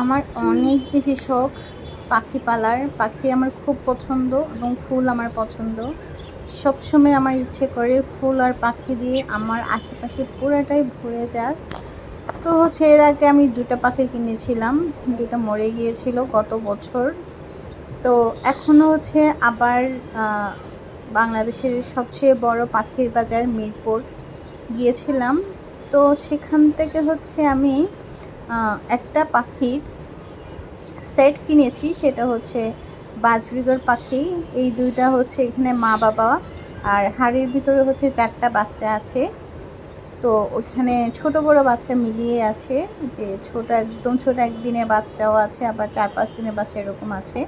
আমার অনেক বেশি শখ পাখি পালার। পাখি আমার খুব পছন্দ এবং ফুল আমার পছন্দ। সবসময় আমার ইচ্ছে করে ফুল আর পাখি দিয়ে আমার আশেপাশে পুরোটাই ভরে যাক। তো হচ্ছে এর আগে আমি দুটা পাখি কিনেছিলাম দুটা মরে গিয়েছিল গত বছর। তো এখনও হচ্ছে আবার বাংলাদেশের সবচেয়ে বড় পাখির বাজার মিরপুর গিয়েছিলাম। তো সেখান থেকে হচ্ছে আমি একটা পাখির সেট কিনেছি, সেটা হচ্ছে বাজরিগর পাখি। এই দুইটা হচ্ছে এখানে মা বাবা আর হাড়ির ভিতরে হচ্ছে চারটা বাচ্চা আছে। তো ওইখানে ছোট বড় বাচ্চা মিলিয়ে আছে, যে ছোট একদম ছোট একদিনের বাচ্চাও আছে, আবার চার পাঁচ দিনের বাচ্চা এরকম আছে।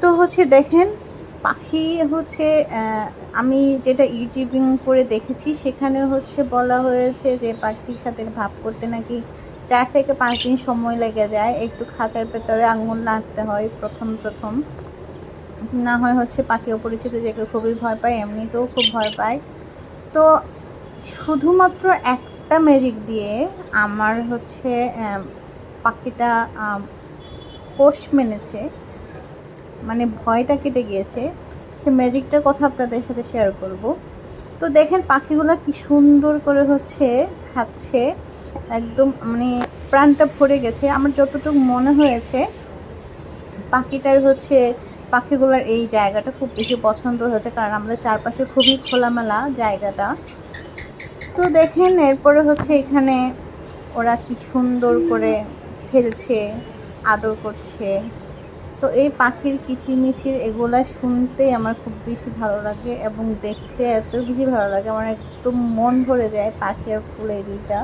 তো হচ্ছে দেখেন পাখি হচ্ছে আমি যেটা ইউটিউবিং করে দেখেছি, সেখানে হচ্ছে বলা হয়েছে যে পাখির সাথে ভাব করতে নাকি চার থেকে পাঁচ দিন সময় লেগে যায়। একটু খাঁচার ভেতরে আঙুল নাড়তে হয় প্রথম প্রথম। না হয় হচ্ছে পাখি অপরিচিত জায়গায় খুবই ভয় পায়, এমনিতেও খুব ভয় পায়। তো শুধুমাত্র একটা ম্যাজিক দিয়ে আমার হচ্ছে পাখিটা পোষ মেনেছে। মানে ভয়টা কেটে গিয়েছে। সে ম্যাজিকটার কথা আপনাদের সাথে শেয়ার করব। তো দেখেন পাখিগুলো কি সুন্দর করে হচ্ছে খাচ্ছে। একদম মানে প্রাণটা ভরে গেছে। আমার যতটুকু মনে হয়েছে, পাখিটার হচ্ছে পাখিগুলোর এই জায়গাটা খুব বেশি পছন্দ হয়েছে কারণ আমাদের চারপাশে খুবই খোলামেলা জায়গাটা। তো দেখেন এরপরে হচ্ছে এখানে ওরা কি সুন্দর করে খেলছে আদর করছে। তো এই পাখির কিচিরমিচির এগুলা শুনতে আমার খুব বেশি ভালো লাগে এবং দেখতে এত বেশি ভালো লাগে, আমার একদম মন ভরে যায় পাখি আর ফুল এই দুইটা।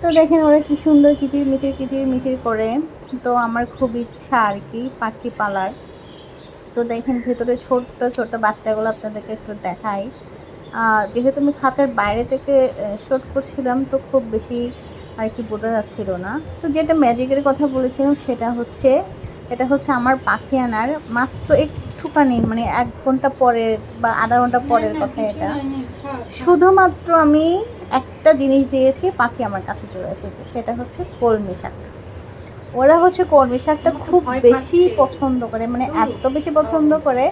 তো দেখেন ওরা কি সুন্দর কিচিরমিচির কিচিরমিচির করে। তো আমার খুব ইচ্ছা আর কি পাখি পালার। তো দেখেন ভেতরে ছোট্ট ছোট বাচ্চাগুলো আপনাদেরকে একটু দেখাই। যেহেতু আমি খাঁচার বাইরে থেকে শ্যুট করছিলাম তো খুব বেশি আর কি বোঝা যাচ্ছিল না। তো যেটা ম্যাজিকের কথা বলেছিলাম সেটা হচ্ছে এটা হচ্ছে আমার পাখি আনার মাত্র একটুখানি মানে এক ঘণ্টা পরের বা আধা ঘণ্টা পরের কথা এটা। শুধুমাত্র আমি একটা জিনিস দিয়েছি পাখি আমার কাছে চলে এসেছে সেটা হচ্ছে কলমি শাক। ওরা হচ্ছে কলমি শাকটা খুব বেশি পছন্দ করে মানে এত বেশি পছন্দ করে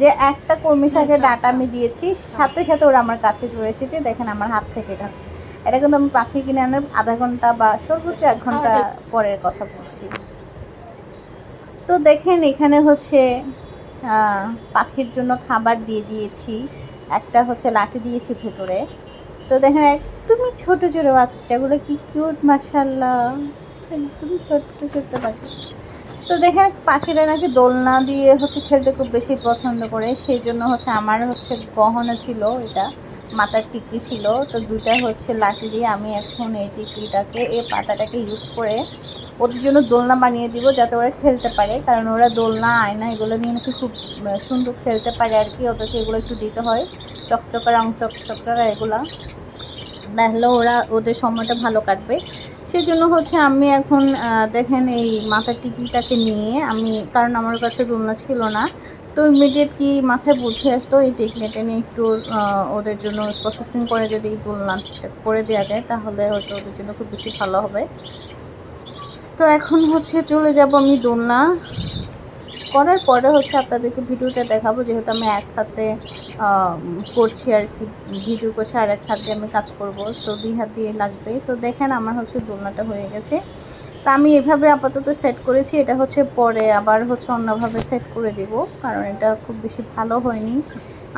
যে একটা কলমি শাকের ডাটা আমি দিয়েছি সাথে সাথে ওরা আমার কাছে চলে এসেছে দেখেন আমার হাত থেকে খাচ্ছে। এটা কিন্তু আমি পাখি কিনে আনার আধা ঘণ্টা বা সর্বোচ্চ এক ঘণ্টা পরের কথা বলছি। তো দেখেন, এখানে হচ্ছে পাখির জন্য খাবার দিয়ে দিয়েছি। একটা হচ্ছে লাঠি দিয়েছি ভেতরে। তো দেখেন, একদমই ছোট ছোট বাচ্চাগুলো কি কিউট মাসাল্লাহ একদমই ছোট্ট ছোট্ট পাখি। তো দেখেন, পাখিরা নাকি দোলনা দিয়ে হচ্ছে খেলতে খুব বেশি পছন্দ করে। সেই জন্য হচ্ছে আমার হচ্ছে গহনা ছিল এটা, মাথার টিকি ছিল। তো দুইটা হচ্ছে লাঠি দিয়ে আমি এখন এই টিকিটাকে এই পাতাটাকে ইউজ করে ওদের জন্য দোলনা বানিয়ে দিব যাতে ওরা খেলতে পারে, কারণ ওরা দোলনা, আয়না এগুলো নিয়ে নাকি খুব সুন্দর খেলতে পারে আর কি, ওদেরকে এগুলো একটু দিতে হয়। চকচকা রং চকচকা এগুলা। তাহলে ওরা ওদের সময়টা ভালো কাটবে। সেজন্য হচ্ছে আমি এখন দেখেন এই মাথার টিকিটাকে নিয়ে আমি, কারণ আমার কাছে দোলনা ছিল না, তো ইমিডিয়েট কি মাথায় বুঝে আসতো এই টেকনিকটা নিয়ে একটু ওদের জন্য প্রসেসিং করে যদি দোলনাটা করে দেওয়া যায়, তাহলে হয়তো ওদের জন্য খুব বেশি ভালো হবে। তো এখন হচ্ছে চলে যাব আমি দোলনা। করার পরে হচ্ছে আপনাদেরকে ভিডিওটা দেখাবো, যেহেতু আমি এক হাতে করছি আর কি, ভিডিও করছি, আর এক হাতে আমি কাজ করব, তো দুই হাত দিয়ে লাগবে। তো দেখেন আমার হচ্ছে দোলনাটা হয়ে গেছে। তা আমি এভাবে আপাতত সেট করেছি, এটা হচ্ছে পরে আবার হচ্ছে অন্যভাবে সেট করে দিব, কারণ এটা খুব বেশি ভালো হয়নি।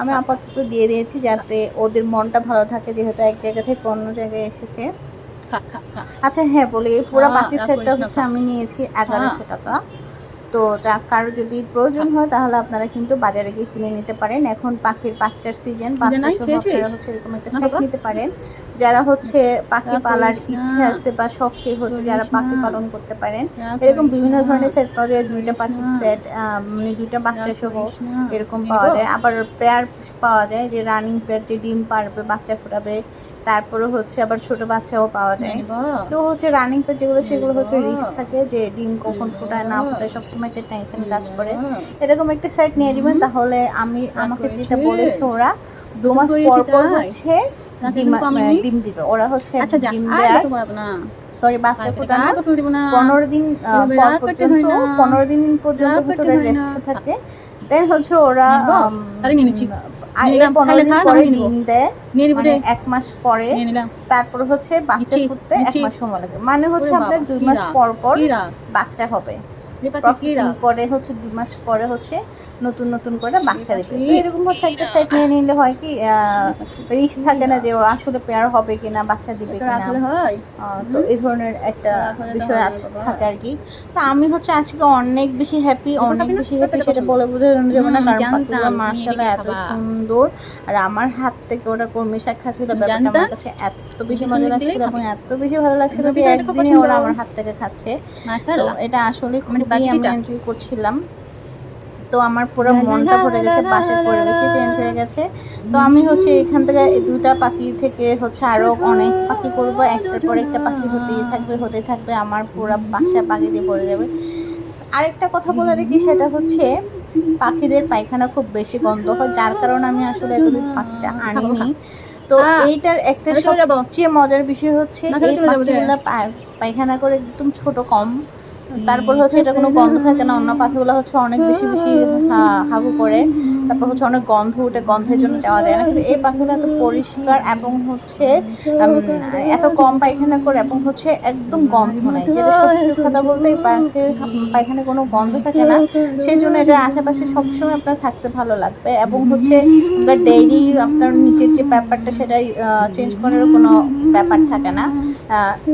আমি আপাতত দিয়ে দিয়েছি যাতে ওদের মনটা ভালো থাকে, যেহেতু এক জায়গা থেকে অন্য জায়গায় এসেছে। আচ্ছা হ্যাঁ বলি এই পুরো হ্যাঁ, বাকি সেটটা হচ্ছে আমি নিয়েছি এগারোশো টাকা। তো যা কারও যদি প্রয়োজন হয় তাহলে আপনারা কিন্তু বাজারে গিয়ে কিনে নিতে পারেন। এখন পাখির বাচ্চার সিজন বাচ্চা সহ আপনারা হচ্ছে এরকম একটা সেট নিতে পারেন যারা হচ্ছে পাখি পালার ইচ্ছে আছে বা শখে হচ্ছে যারা পাখি পালন করতে পারেন এরকম বিভিন্ন ধরনের সেট পাওয়া যায় দুইটা পাখির। সেট মানে দুইটা বাচ্চা সহ এরকম পাওয়া যায়। আবার পেয়ার পাওয়া যায় যে রানিং পেয়ার যে ডিম পারবে বাচ্চা ফোটাবে তারপরে হচ্ছে আবার ছোট বাচ্চাও পাওয়া যায়। তো হচ্ছে রানিং পেয়ার যেগুলো সেগুলো হচ্ছে রিস্ক থাকে যে ডিম কখন? ফোটায় না ফোটায় সবসময় একটা টেনশন কাজ করে। এরকম একটা সেট নিয়ে দিবেন তাহলে আমি আমাকে যেটা বলেছে ওরা দু মাস পর পর হচ্ছে ডিম দিবে। ওরা হচ্ছে আচ্ছা ডিম না। সরি বাচ্চা আর ফোটানোর রাগ গোসল দিব না। পনেরো দিন পর্যন্ত পনেরো দিন পর্যন্ত হয়। রেস্ট থাকে। দেন হচ্ছে ওরা আর পনেরো দিন পরে ডিম দেয়। মানে এক মাস পরে। তারপর হচ্ছে বাচ্চা ফুটতে এক মাস সময় লাগে। মানে হচ্ছে আপনার দুই মাস পর পর বাচ্চা হবে। প্রসেসিং করে হচ্ছে দুই মাস পরে হচ্ছে নতুন নতুন করে বাচ্চা দিবে এরকম হচ্ছে একটা সেট নিয়ে নিলে হয় কি রিস্ক থাকে না যে ও আসলে পেয়ার হবে কিনা বাচ্চা দিবে কিনা। হয়? তো এই ধরনের একটা বিষয় আছে থাকে আর কি। তো আমি হচ্ছে আজকে অনেক বেশি হ্যাপি অনেক বেশি হ্যাপি সেটা বলে বোঝানো যাবে না কারণ পাখিগুলো এত সুন্দর। আর আমার হাত থেকে ওটা কর্মী শাক খাচ্ছিল ব্যাপারটা আমার কাছে এত বেশি মজা লাগছিল এবং এত বেশি ভালো লাগছিল যে একদিনে ওরা আমার হাত থেকে খাচ্ছে। তো এটা আসলে খুবই আমি এনজয় করছিলাম। তো আমার পুরো মনটা ভরে গেছে পাশের লা পরিবেশে চেঞ্জ হয়ে গেছে। তো আমি হচ্ছে এখান থেকে দুইটা পাখি থেকে হচ্ছে আরও অনেক পাখি করব। একটার পর একটা পাখি হতেই থাকবে হতে থাকবে আমার পুরো বাসা পাখি দিয়ে ভরে যাবে। আরেকটা কথা বলে রাখি সেটা হচ্ছে পাখিদের পায়খানা খুব বেশি গন্ধ হয় যার কারণে আমি আসলে এতদিন পাখিটা আনিনি। তো হ্যাঁ। এইটার একটা সবচেয়ে মজার বিষয় হচ্ছে না, তাহলে এই চলে যাব যে। পাখিগুলো পায়- পায়খানা করে একদম ছোট কম তারপর হচ্ছে এটা কোনো গন্ধ থাকে না, অন্য পাখিগুলো হচ্ছে অনেক বেশি বেশি হাগু করে। তারপর হচ্ছে অনেক গন্ধ উঠে, গন্ধের জন্য যাওয়া যায় না। কিন্তু এই পাখিগুলো এত পরিষ্কার এবং হচ্ছে এত কম পায়খানা করে এবং হচ্ছে একদম গন্ধ নেই। যেটা সত্যি কথা বলতে এই পাখির পায়খানায় কোনো গন্ধ থাকে না। সেই জন্য এটার আশেপাশে সবসময় আপনার থাকতে ভালো লাগবে এবং হচ্ছে আপনার ডেইলি আপনার নিচের যে ব্যাপারটা সেটাই চেঞ্জ করার কোনো ব্যাপার থাকে না।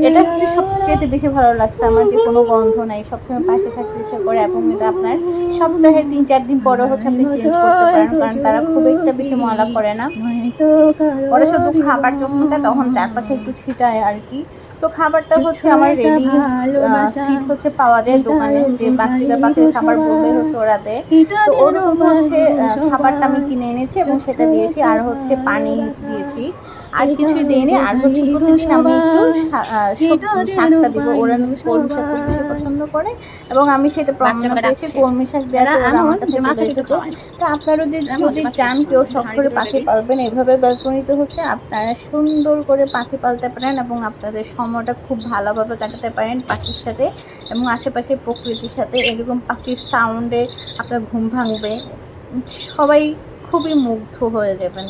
এটা হচ্ছে সবচেয়ে বেশি ভালো লাগছে আমার যে কোনো গন্ধ নাই সবসময় পাশে থাকতে ইচ্ছে করে এবং এটা আপনার সপ্তাহে তিন চার দিন পরে হচ্ছে আপনি চেঞ্জ করতে পারেন কারণ তারা খুব একটা বেশি ময়লা করে না। ওরা শুধু খাবার যখন খায় তখন চারপাশে একটু ছিটায় আর কি। তো খাবারটা হচ্ছে আমার রেডি সিট হচ্ছে পাওয়া যায় দোকানে যে বাচ্চাদের পাখির খাবার বললে হচ্ছে ওরা দেয় তো ওরকম হচ্ছে খাবারটা আমি কিনে এনেছি এবং সেটা দিয়েছি আর হচ্ছে পানি দিয়েছি। আর কিছুই দিইনি আর হচ্ছে প্রতিদিন আমি একটু শাকটা দিব ওরা কলমি শাক খুব বেশি পছন্দ করে এবং আমি সেটা প্রমাণ পেয়েছি। কলমি শাক ওরা আমার কাছে। তো আপনারা যদি চান কেউ শখ করে পাখি। পালবেন এভাবে ব্যালকনিতে হচ্ছে আপনারা সুন্দর করে পাখি পালতে পারেন এবং আপনাদের সময়টা খুব ভালোভাবে কাটাতে পারেন পাখির সাথে এবং আশেপাশে প্রকৃতির সাথে এরকম পাখির সাউন্ডে আপনার ঘুম ভাঙবে সবাই খুবই মুগ্ধ হয়ে যাবেন